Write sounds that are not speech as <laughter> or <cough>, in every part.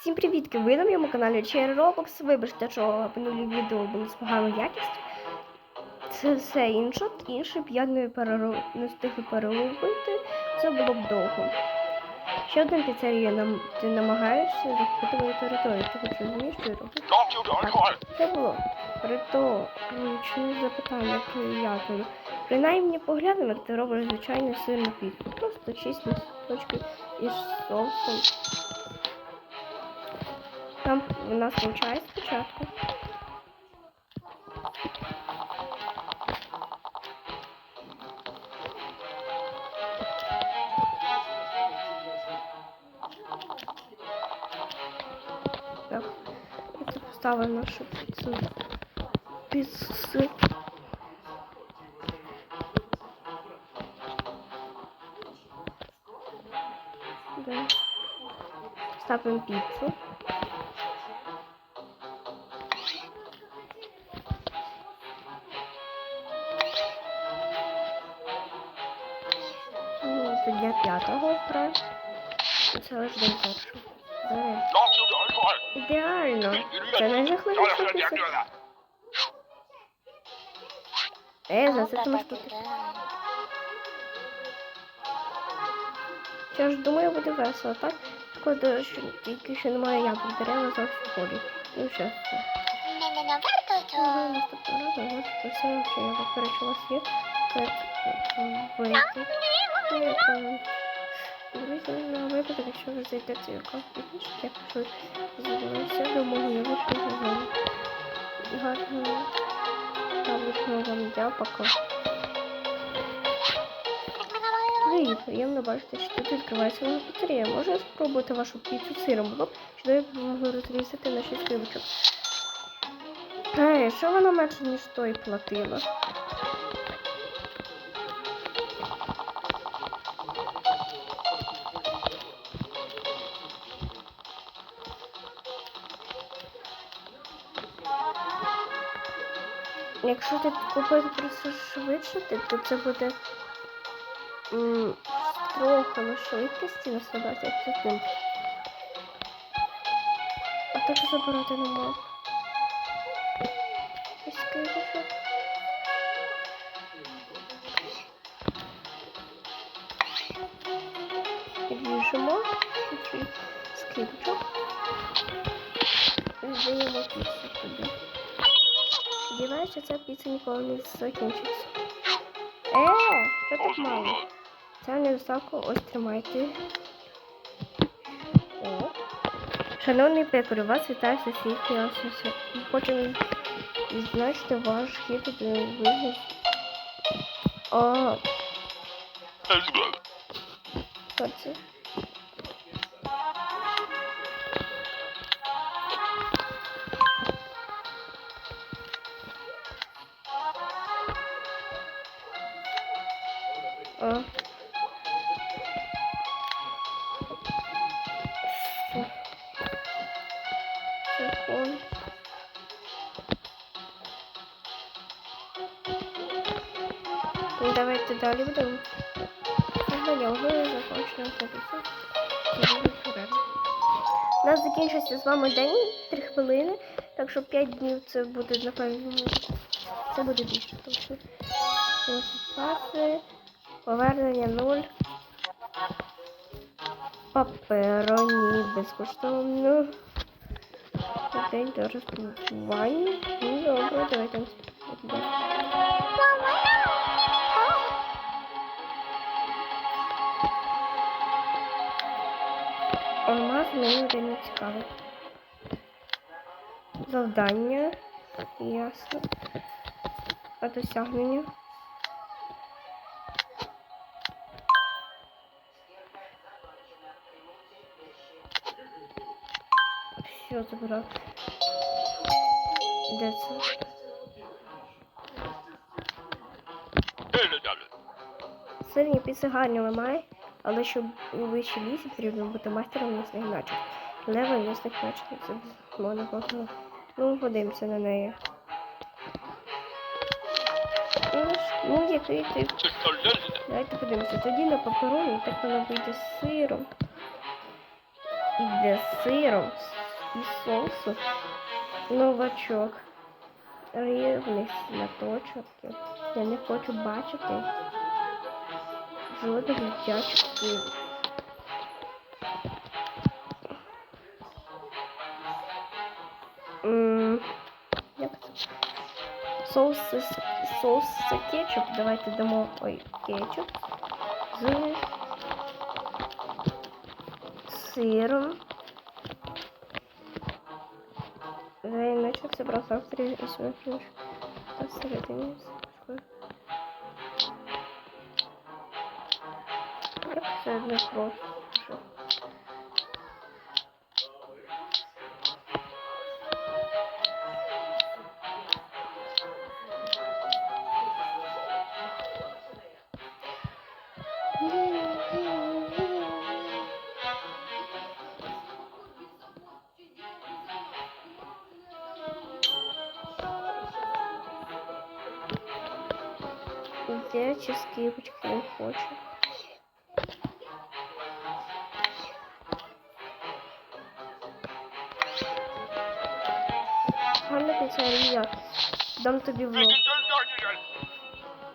Всім привітки! Ви на моєму каналі Чайр Roblox. Вибачте, що минулі відео були з поганою якістю. Це все інше, інше б я не, переру... не встигла переробити. Це було б довго. Ще одна піцерія нам ти намагаєшся захопити мою територію. Ти хоч розумієш, що я роблю? Це було риторичне запитання приятелю. Принаймні поглянемо, як ти робиш звичайно сирну піцу. Просто чисті точки із соусом. Там у нас виходить спочатку. Так, я це поставила нашу піцу. Піцу. Да. Ставимо піцу. почала з першу. Ідеально. Це не захворіла після. Е, за це тому що. Я ж думаю, буде весело, так? Шкода, що тільки ще немає я дерева за школі. Ну, все. Мене на варто. Наступного разу бачите все, що я поперечила. Так, вийти. Друзі, на випадок, якщо ви зайдете в пізніше, я прошу звернутися до мого нового сезону. Гарного яблучного вам дня, пока. Привіт, приємно бачити, що тут відкривається нова піцерія. Можу я спробувати вашу піцу сиром? Було б чудово могли розрізати на 6 кривочок. Ей, що вона менше, ніж той платила? Якщо ти купити просто швидше, то це буде трохи на швидкості на 120 секунд. А так забирати не можу. Підвішимо. Чуть-чуть. Здаємо піцу туди. Сподіваюся, ця піца ніколи не закінчиться. Е, що так мало? Це недоставку ось тримайте. О. Шановний пекарю, вас вітає сусід Фіасуса. Хочемо відзначити ваш хід до вигляд. О, що це? Закінчився день, 3 хвилини, так що 5 днів це буде, напевно, це буде більше, тому що паси, повернення 0. Папероні безкоштовно. День до розпакування. Ну, добре, давайте. Алмаз мені не цікавий завдання. Ясно. А досягнення. Все забрав. Де це? Сильні піси гарні ламає, але щоб у вищій лісі потрібно бути мастером місних начок. Лево місних начок. Це можна було. Ну, подивимося на неї. Ну, ну який тип. Давайте подивимося. Тоді на папероні, так воно вийде з сиром. І для сиром і соусу новачок. Рівних сматочок. Я не хочу бачити жодних дитячих сирів. Соус, з- соус з кетчуп. Давайте дамо ой, кетчуп з сиром. Вже іначе це просто авторі і смакуєш. Та всередині. Як це не просто. Я хочу. Гарна піцерія. Дам тобі в Hvilken лоб. gæld gør de det?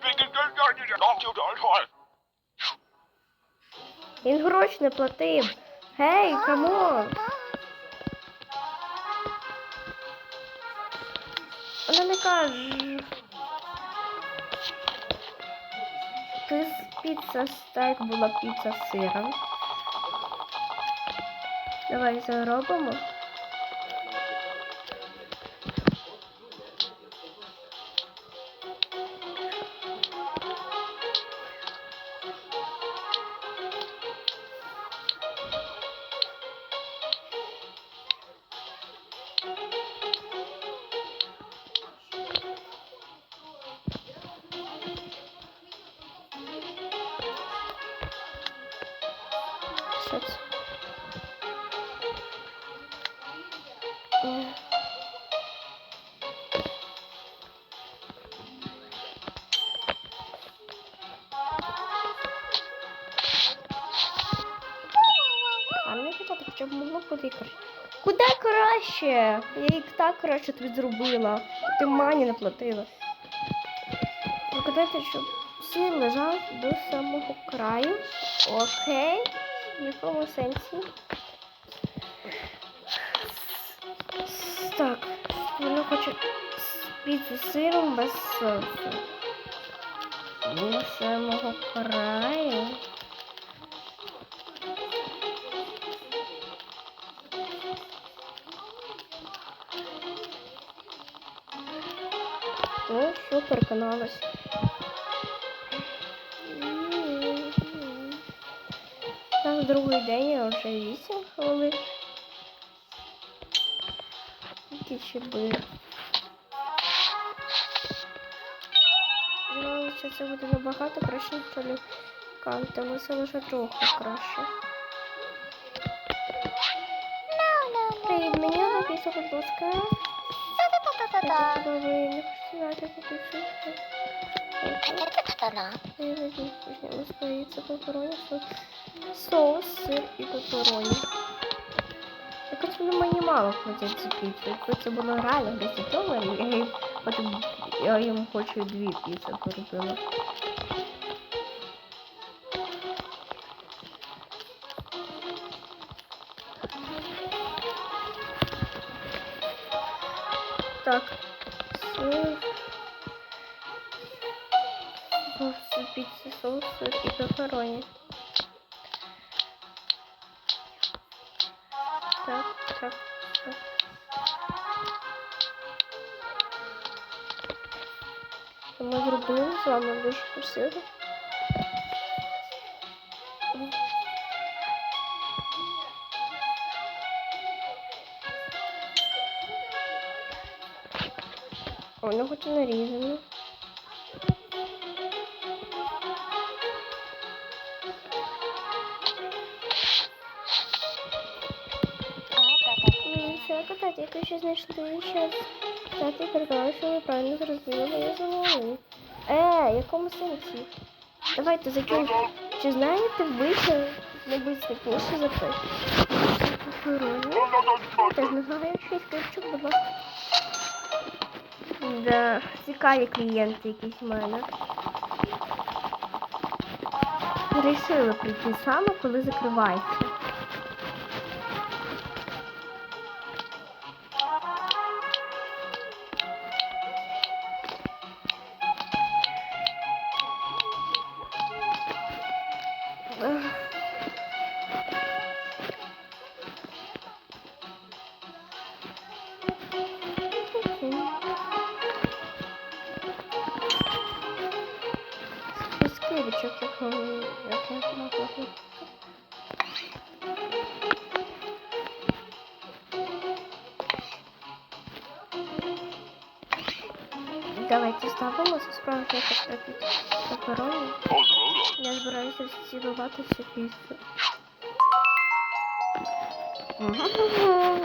Hvilken gæld gør de det? Nok, det alkohol. Він гроші не платив. Гей, камон. Вона не каже. Піца стейк була піца з сиром. Давай заробимо. Краще? Я і так краще тобі зробила. Ти мані не платила. Викидайте, щоб сир лежав до самого краю. Окей. В якому сенсі? Так, вона хоче піцу сиром без соусу. До самого краю. Переконалась. Так, другий день я вже 8 хвилин. Які ще були. Ну, що це буде набагато краще, ніж полікантами. Це лише трохи краще. Привіт, мені написано, будь ласка. Я чудово, я не хочу знати, яку. Я візьму пізніше споїться пеппероні, соус, соус, сир і. Якось воно мені мало платять ці піци. Якби це було реально 10 доларів, я їм, потім, я їм хочу дві піци поробила. І пеппероні. Так, так, так. Ми зробили з вами дуже красиво. Воно хоч і нарізано. Ви ще знайшли ще стати переконали, що ви правильно зрозуміли моє замовлення. Е, якому сенсі? Давайте закінчимо. Чи знаєте ви, що мабуть смішніше за не знаю, як щось кетчуп, будь ласка. Да, цікаві клієнти якісь в мене. Рішили прийти саме, коли закривається. Давайте ставимо за справжній патрапіт. Я збираюся цілувати цю піцу.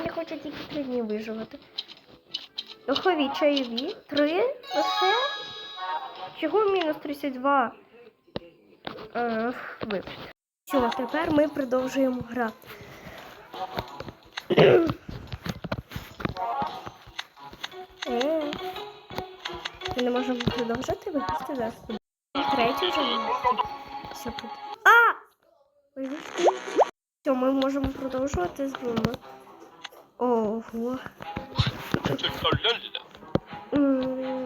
Я хочу тільки три дні виживати. Духові чайові. Три? Лише? Чого мінус 32? Е, вибачте. Все, тепер ми продовжуємо грати. Продовжити випустити зараз. Третій вже. Все тут. А! Вибачте. Все, ми можемо продовжувати з двома. Ого. М, м,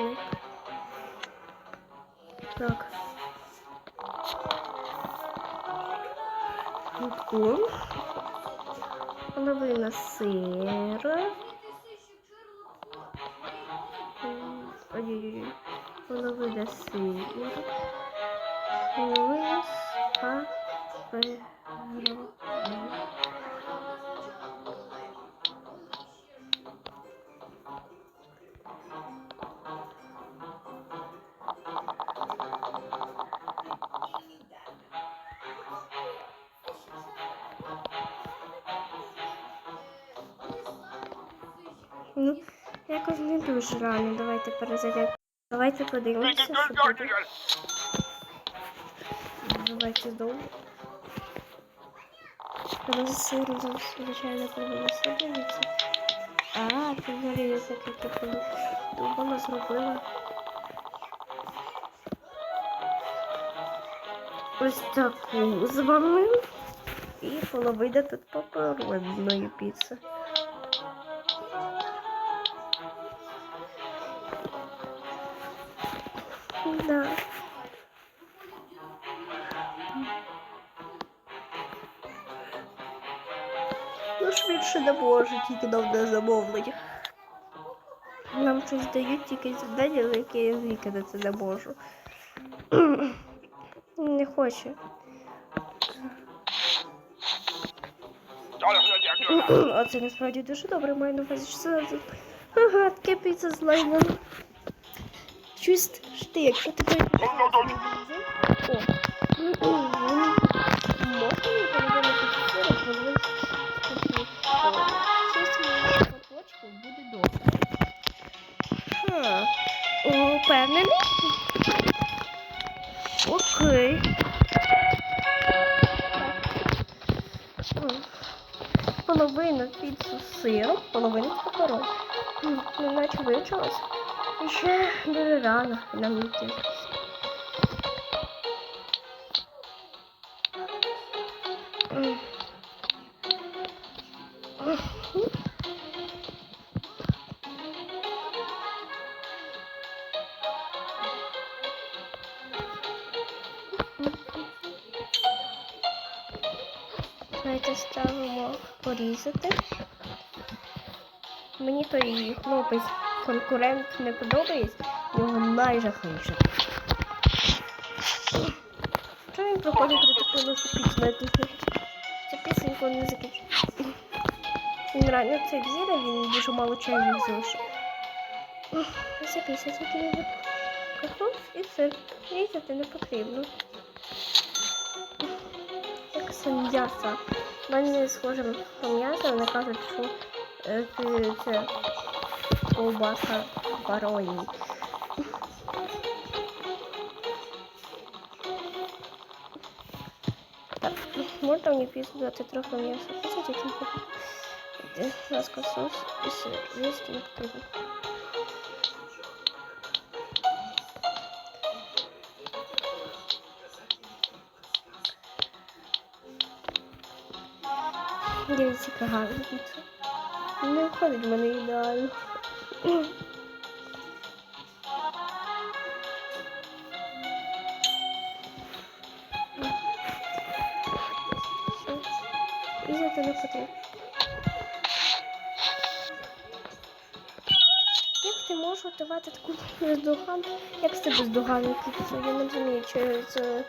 Почни. Так. Кутку. Половина сира. Ой-ой-ой. Половина сира. Половина сахара. дуже рано. Давайте перезайдемо. Давайте подивимося, що буде. Давайте знову. Роз сиру, звичайно, повинна дивіться. А, ти взагалі таке таку думала, зробила. Ось таку з вами. І половина тут паперонної піци. Да. Ну, швидше не може, тільки нам не замовлення. Нам щось дають тільки завдання, за яке я виконати не можу. Не хоче. <clears throat> А це насправді дуже добре, маю на увазі, що це Ага, таке піца з лайном. Чуєш, ти, якщо ти прийдеш о, можна мені передати Шість шматочків буде добре. Ха, упевнений? Окей. Половина піцу з сиром, половина з. Ну, наче вивчилась. І ще дуже рано нам йти. Давайте ставимо порізати. Мені той хлопець конкурент не подобається, його найжахливіше. Що він проходить при такому пісню? Ця пісеньку не закінчить. Він реально це взяли, він дуже мало чаю залишив. Ця пісня тільки не картоф і сир. Різати не потрібно. Так це м'ясо. У мене схоже на м'ясо, вони кажуть, що е, це- це ковбаса бароні. Так, можна мені пісню дати трохи м'яса? Хочете. Ласка, соус і сир. Есть не потрібно. Дивіться, яка гарна піца. Не виходить в мене ідеально. Потрібно. Як ти можеш готувати таку бездоганну? Як це бездоганну піцу? Я не розумію, чи це...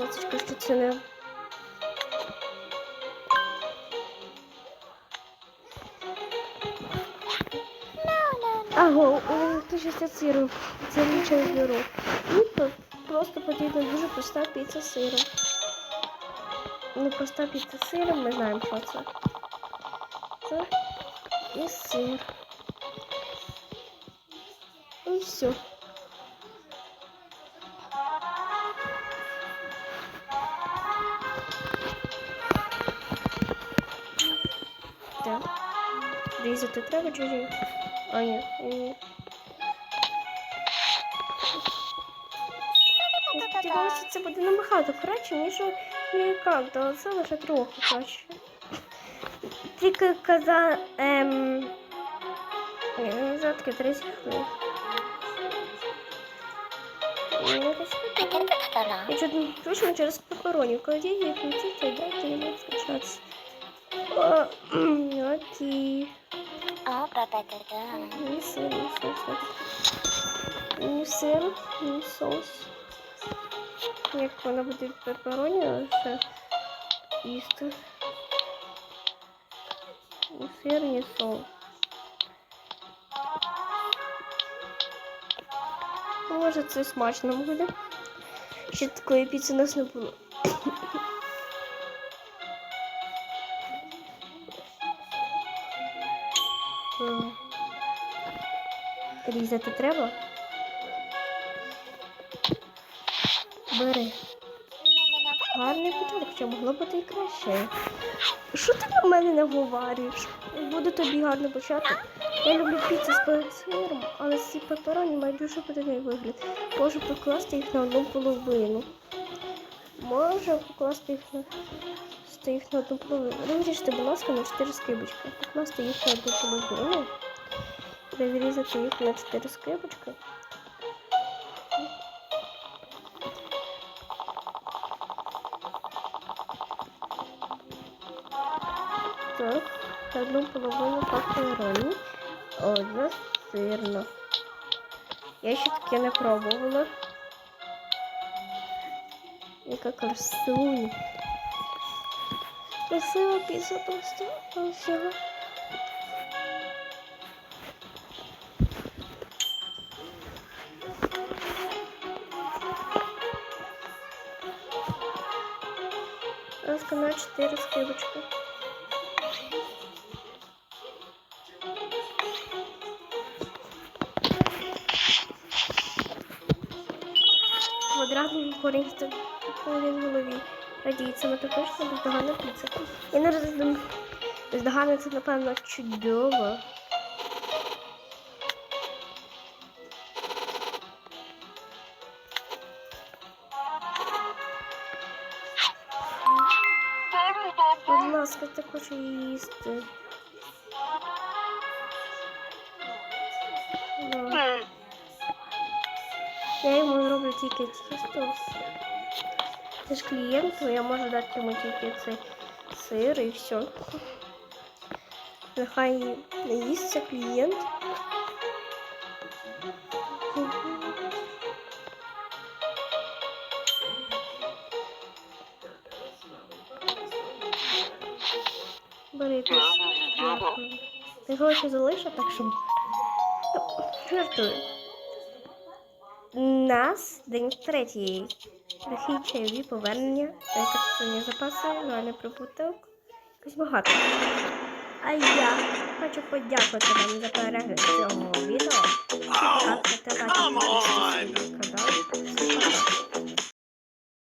Ласка, що це не... Ага, ти щось з сиром. Це нічого беру. І просто потрібна дуже проста піца з сиром. Ну, проста піца з сиром, ми знаємо, що це. Це і сир. І все. Так. Різати треба чи? А, ні. ні. Я думаю, що це буде набагато краще, ніж американто, але це лише трохи краще. Тільки каза... Ем... Ні, не за 30 хвилин. Я чуть точно через пеппероні. Коли її включите, дайте йому включатися. О, Окей. Ні сир, ні соус. Ні сир, ні соус. Як вона буде в пеппероні, лише їсти. Ні сир, ні соус. Ну, Може це смачно буде. Ще такої піци у нас не було. Різати треба? Бери. Гарний початок, що могло бути і краще. Що ти на мене наговорюєш? Буду тобі гарно початок. Я люблю піцу з сиром, але ці пепероні мають дуже подивний вигляд. Можу покласти їх на одну половину. Можу покласти їх на їх на одну половину. Розріжте, будь ласка, на 4 скибочки. Покласти їх на одну половину. Розрізати їх на 4 скибочки. Так, одну половину папероні, одна сирна. Я ще таке не пробувала. Яка красуня. Красива піца просто всього. На 4 скибочки. Квадратний корінь в голові. Радіється метафорична бездоганна піца. Я не розумію. Бездоганна це, напевно, чудово. хочу їсти. Да. Я йому зроблю тільки тісто. Це ж клієнт, то я можу дати йому тільки цей сир і все. Нехай не їсться клієнт. Гроші залишив, так що. Жартую. Нас день третій. Дохід чайові повернення, використання запаси, реальний прибуток. Якось багато. А я хочу подякувати вам за перегляд цього відео. Oh, come on!